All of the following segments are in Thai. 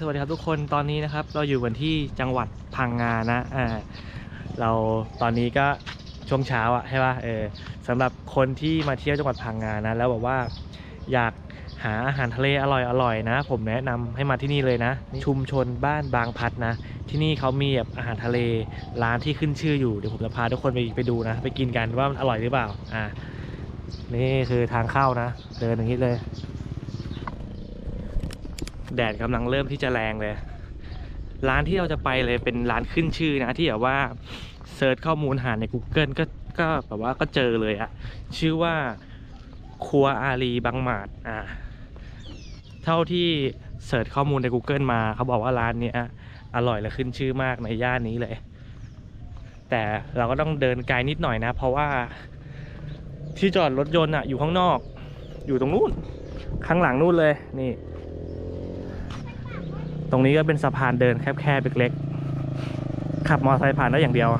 สวัสดีครับทุกคนตอนนี้นะครับ เราอยู่กันที่จังหวัดพังงานะอ่าเราตอนนี้ก็ช่วงเช้าอะใช่ป่ะเออสำหรับคนที่มาเที่ยวจังหวัดพังงานะ แล้วบอกว่าอยากหาอาหารทะเลอร่อยๆนะ ผมแนะนำให้มาที่นี่เลยนะ ชุมชนบ้านบางพัดนะ ที่นี่เขามีแบบอาหารทะเลร้านที่ขึ้นชื่ออยู่เดี๋ยวผมจะพาทุกคนไปไปดูนะ ไปกินกันว่ามันอร่อยหรือเปล่าอ่านี่คือทางเข้านะ เดินอย่างนี้เลย แดดกำลังเริ่มที่จะแรงเลย ร้านที่เราจะไปเลยเป็นร้านขึ้นชื่อนะที่แบบว่าเซิร์ชข้อมูลหาใน Google ก็ก็แบบว่าก็เจอเลยอะชื่อว่าครัวอารีบางหมาดอ่าเท่าที่เสิร์ชข้อมูลใน Google มาเขาบอกว่าร้านเนี้ยอร่อยและขึ้นชื่อมากในย่านนี้เลย แต่เราก็ต้องเดินไกลนิดหน่อยนะ เพราะว่าที่จอดรถยนต์อะอยู่ข้างนอก อยู่ตรงนู้นข้างหลังนู่นเลยนี่ ตรงนี้ก็เป็นสะพานเดินแคบๆเล็กๆขับมอเตอร์ไซค์ผ่านได้อย่างเดียว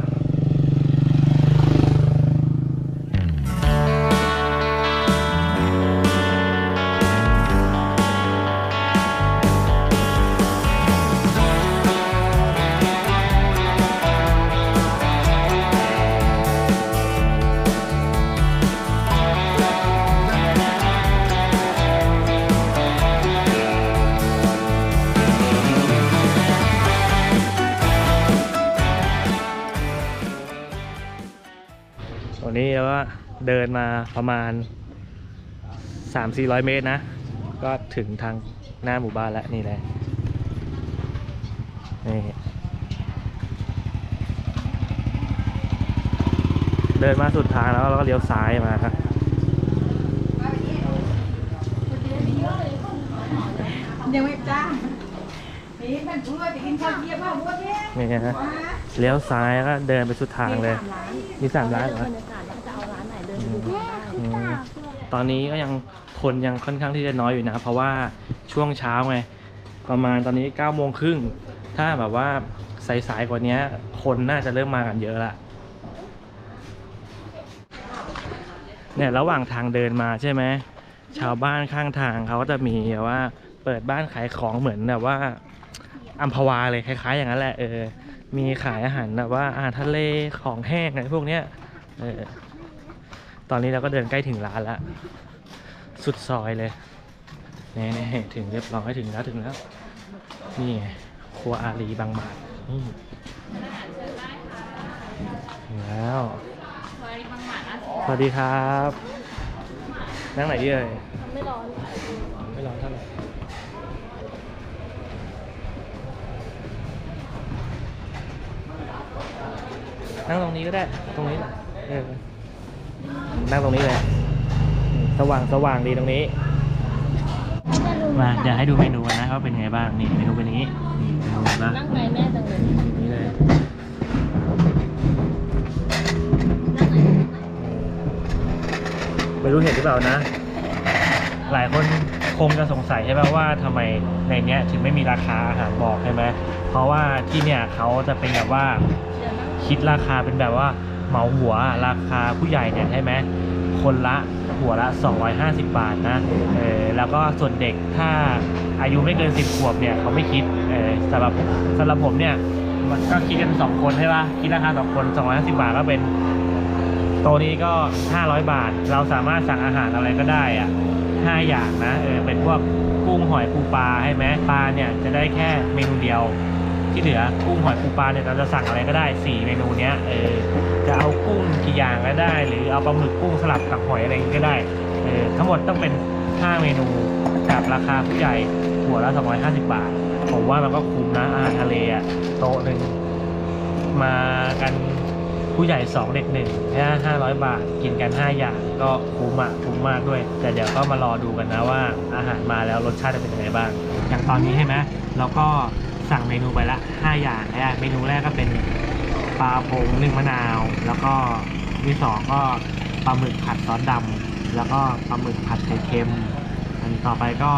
เดินมาประมาณ 3-400 เมตรนะ ก็ถึงทางหน้าหมู่บ้านแล้วนี่เลยนี่เดินมาสุดทางแล้วเราก็เลี้ยวซ้ายมาครับยังไม่จ้านี่มันช่วยไปกินข้าวเที่ยงข้าวบัวเที่ยงนี่ฮะเลี้ยวซ้ายก็เดินไปสุดทางเลย มีสามร้านเหรอ ตอนนี้ก็ยังคนยังค่อนข้างที่จะน้อยอยู่นะ เพราะว่าช่วงเช้าไงประมาณตอนนี้9ก้าโมงครึ่งถ้าแบบว่าสายๆกว่านี้คนน่าจะเริ่มมากันเยอะละเนี่ยระหว่างทางเดินมาใช่ไหมชาวบ้านข้างทางเขาก็จะมีแบบว่าเปิดบ้านขายของเหมือนแบบว่าอัมพวาเลยคล้ายๆ อย่างนั้นแหละเออมีขายอาหารแบบว่าอาหารทะเลของแห้งอะไรพวกเนี้ยเออ ตอนนี้เราก็เดินใกล้ถึงร้านแล้วสุดซอยเลยนี่ถึงเรียบร้อยถึงแล้วถึงแล้ว นี่ไงครัวอารีบางหมาดนี่ถึงแล้วสวัสดีครับ นั่งไหนดีเอ่ยไม่ร้อนไม่ร้อนเท่าไหร่นั่งตรงนี้ก็ได้ ตรงนี้แหละเออ นั่งตรงนี้เลย สว่างสว่างดีตรงนี้ มาเดี๋ยวให้ดูเมนูกันนะว่าเป็นไงบ้างนี่เมนูเป็นอย่างนี้นี่เมนูนะนั่งไงแม่จังเลยอย่างนี้เลยนั่งไหนไม่รู้เห็นหรือเปล่านะ หลายคนคงจะสงสัยใช่ไหมว่าทำไมในเนี้ยถึงไม่มีราคาอาหารบอกใช่ไหมเพราะว่าที่เนี่ยเขาจะเป็นแบบว่าเดี๋ยวนั่งคิดราคาเป็นแบบว่า เหมาหัวราคาผู้ใหญ่เนี่ยใช่ไหมคนละหัวละ 250 บาทนะเออแล้วก็ส่วนเด็กถ้าอายุไม่เกิน 10 ขวบเนี่ยเขาไม่คิดเออสำหรับสำหรับผมเนี่ยมันก็คิดกัน2คนใช่ปะคิดราคา2คน 250 บาทก็เป็นโตัวนี้ก็ 500 บาท เราสามารถสั่งอาหารอะไรก็ได้อะ5อย่างนะเออเป็นพวกกุ้งหอยปูปลาให้ไหมปลาเนี่ยจะได้แค่เมนูเดียว ที่เหลือกุ้งหอยปูปลาเนี่ยเราจะสั่งอะไรก็ได้ 4 เมนูเนี้ยเออจะเอากุ้งกี่อย่างก็ได้ หรือเอาปลาหมึกกุ้งสลับกับหอยอะไรนี้ก็ได้เออทั้งหมดต้องเป็น 5 เมนูกับราคาผู้ใหญ่หัวละ 250 บาท ผมว่ามันก็คุ้มนะอาหารทะเลอะโต๊ะหนึ่งมากันผู้ใหญ่ 2 เด็กหนึ่งแค่500 บาท กินกัน 5 อย่างก็คุ้มอะคุ้มมากด้วย แต่เดี๋ยวก็มารอดูกันนะว่าอาหารมาแล้วรสชาติจะเป็นยังไงบ้าง อย่างตอนนี้ใช่ไหมเราก็ สั่งเมนูไปละ 5 อย่างนะเมนูแรกก็เป็นปลาพงนึ่งมะนาว แล้วก็ที่สองก็ปลาหมึกผัดซอสดำแล้วก็ปลาหมึกผัดไข่เค็ม อันต่อไปก็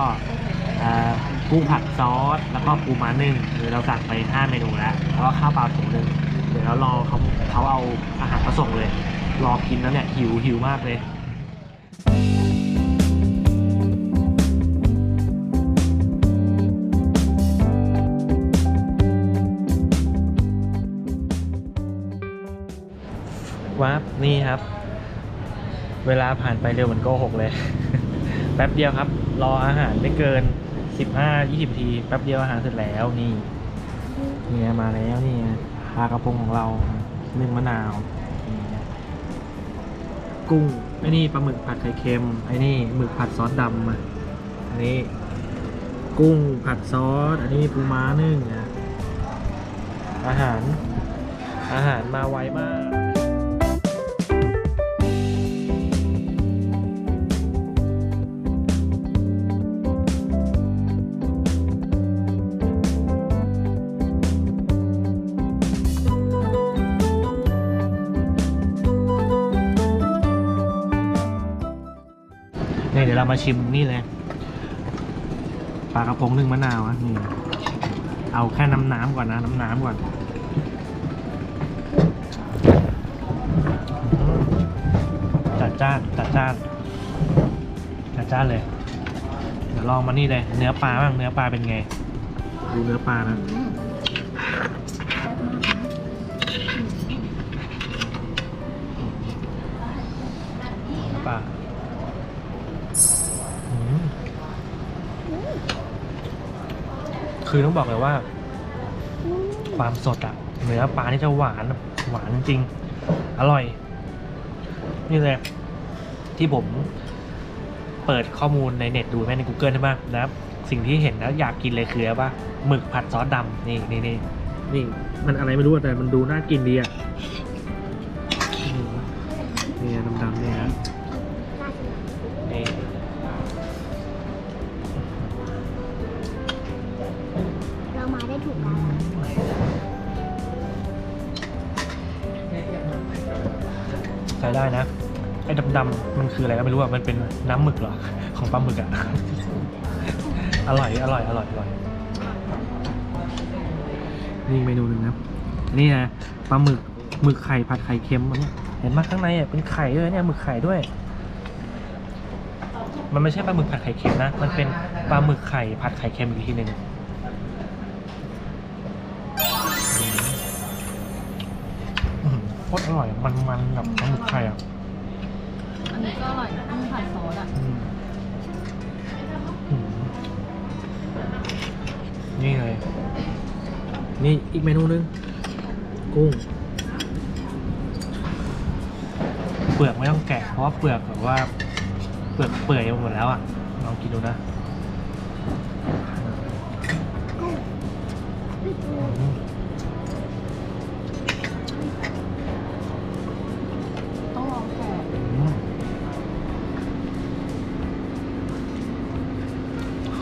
กุ้งผัดซอสแล้วก็ปูม้านึ่งคือเราสั่งไป 5 เมนูแล้วแล้วก็ข้าวเปล่าถุงหนึ่งเดี๋ยวเรารอเขาเขาเอาอาหารมาส่งเลย รอกินแล้วเนี่ยหิวหิวมากเลย วับนี่ครับ เวลาผ่านไปเร็วเหมือนโกหกเลย แป๊บเดียวครับ รออาหารไม่เกิน15-20ทีแป๊บเดียวอาหารเสร็จแล้วนี่เนี่ยมาแล้วนี่ไงปลากระพงของเรานึ่งมะนาวนี่ไงกุ้งไอ้นี่ปลาหมึกผัดไข่เค็มไอ้นี่หมึกผัดซอสดำอะอันนี้กุ้งผัดซอส อันนี้ปูม้านึ่งนะอาหาร อาหารมาไวมาก มาชิมนี่เลยปลากระพงนึ่งมะนาวอะนี่เอาแค่น้ำน้ำก่อนนะ น้ำน้ำก่อนจัดจ้านจัดจ้านจัดจ้านเลย เดี๋ยวลองมานี่เลย เนื้อปลาบ้างเนื้อปลาเป็นไง ดูเนื้อปลานะ คือต้องบอกเลยว่า ความสดอะเนื้อปลานี่จะหวานแบบหวานจริงๆอร่อย นี่เลยที่ผมเปิดข้อมูลในเน็ตดูแม่ใน Google ใช่ไหมแล้วสิ่งที่เห็นแล้วอยากกินเลยคืออะไรปะหมึกผัดซอสดำนี่นี่นี่นี่ มันอะไรไม่รู้อะแต่มันดูน่ากินดีอะอืมนี่ดำ ได้นะ ไอ้ดำๆมันคืออะไรก็ไม่รู้อะมันเป็นน้ำหมึกเหรอ ของปลาหมึกอะอร่อย อร่อย อร่อย อร่อย นี่อีกเมนูหนึ่งนะ นี่นะปลาหมึก หมึกไข่ผัดไข่เค็มอันเนี้ยเห็นไหมข้างในอะ เป็นไข่ด้วยเนี่ย หมึกไข่ด้วย มันไม่ใช่ปลาหมึกผัดไข่เค็มนะ มันเป็นปลาหมึกไข่ผัดไข่เค็มอีกทีหนึ่ง คตรอร่อย มันๆแบบปลาหมึกไข่อะอันนี้ก็อร่อยกุ้งผัดซอสอะอืมอืมนี่เลย นี่อีกเมนูหนึง กุ้ง เปลือกไม่ต้องแกะ เพราะว่าเปลือกแบบว่า เปลือกเปื่อยไปหมดแล้วอะ ลองกินดูนะ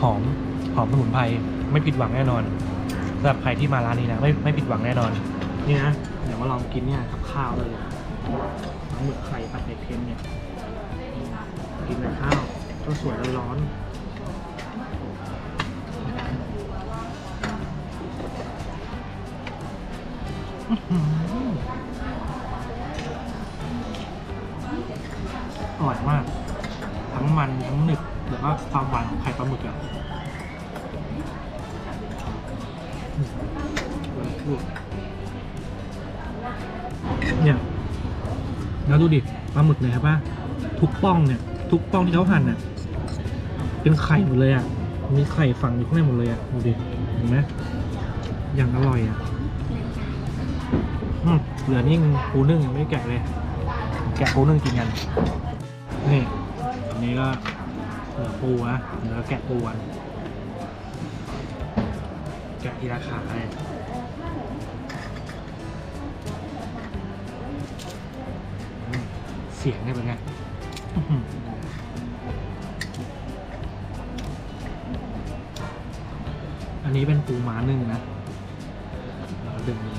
หอมหอมสมุนไพรไม่ผิดหวังแน่นอนสำหรับใครที่มาร้านนี้นะไม่ไม่ผิดหวังแน่นอน นี่นะเดี๋ยวมาลองกินเนี่ยกับข้าวเลยปลาหมึกไข่ผัดไข่เค็มเนี่ยกินกับข้าวก็สวยร้อนๆอื้อหืออร่อยมาก ทั้งมันทั้งหนึบ แล้วก็ความหวานของไข่ปลาหมึกอะเนี่ยแล้วดูดิปลาหมึกเนี่ยครับป่ะทุกป้องเนี่ย ทุกป้องที่เขาหั่นน่ะเป็นไข่หมดเลยอะมีไข่ฝังอยู่ข้างในหมดเลยอะดูดิเห็นไหมอย่างอร่อยอะอืมเหลือนี่ปูนึ่งยังไม่แกะเลย แกะปูนึ่งกินกันนี่อันนี้ก็ ปูนะเดี๋ยวเราแกะปูกันแกะทีละขาเลยเสียงนี่เป็นไงอันนี้เป็นปูม้านึ่งนะเราดึงเลย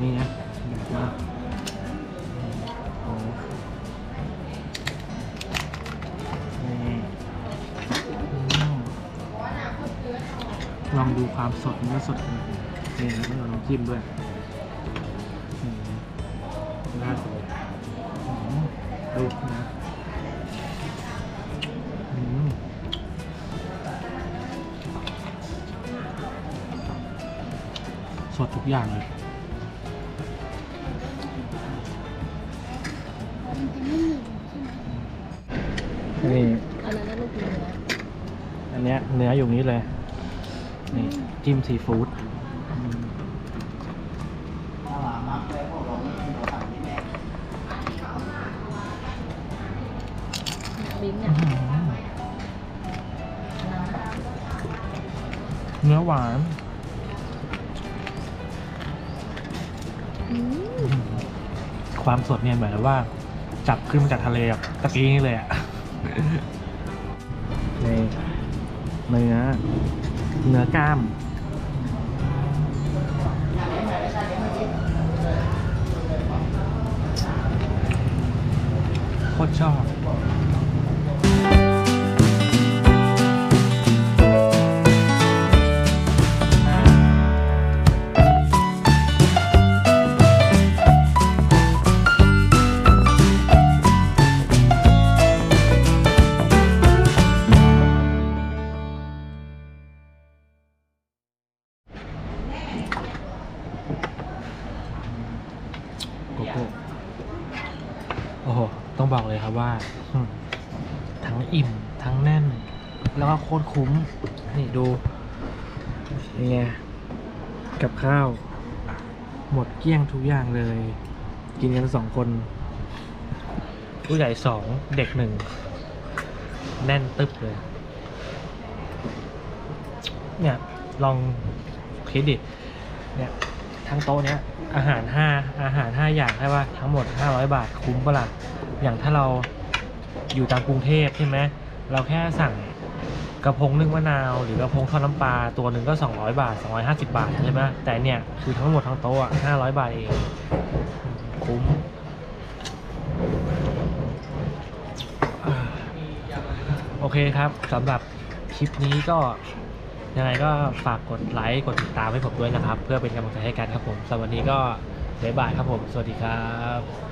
นี่นะ ลองดูความสดมันว่าสดเนี่ยแล้วก็ลองจิ้มด้วยนะดูนะสดทุกอย่างเลยนี่อันนี้เนื้ออยู่นี้เลย จิ้มซีฟู้ดอืมลิ้นเนี่ยเนื้อหวานอืมความสดเนี่ยเหมือนว่า จับขึ้นมาจากทะเลแบบตะกี้นี่เลยอะนี่เนื้อเนื้อกล้าม โค บอกเลยครับว่าอืมทั้งอิ่มทั้งแน่น แล้วก็โคตรคุ้ม นี่ดูนี่ไงกับข้าว หมดเกลี้ยงทุกอย่างเลย กินกันสองคน ผู้ใหญ่สองเด็กหนึ่ง แน่นตึบเลย เนี่ย ลองคิดดิเนี่ยทั้งโต๊ะเนี้ยอาหารห้าอาหารห้าอย่างใช่ป่ะทั้งหมดห้าร้อยบาทคุ้มปะล่ะ อย่างถ้าเราอยู่ตามกรุงเทพใช่ไหมเราแค่สั่งกระพงนึ่งมะนาว หรือกระพงทอดน้ำปลาตัวหนึ่งก็ 200 บาท 250 บาทใช่ไหมแต่เนี่ยคือทั้งหมดทั้งโต๊ะอะ500 บาทเองคุ้มโอเคครับสำหรับคลิปนี้ก็ยังไงก็ฝากกดไลค์กดติดตามให้ผมด้วยนะครับ เพื่อเป็นกำลังใจให้กันครับผมสำหรับวันนี้ก็บ๊ายบายครับผม สวัสดีครับ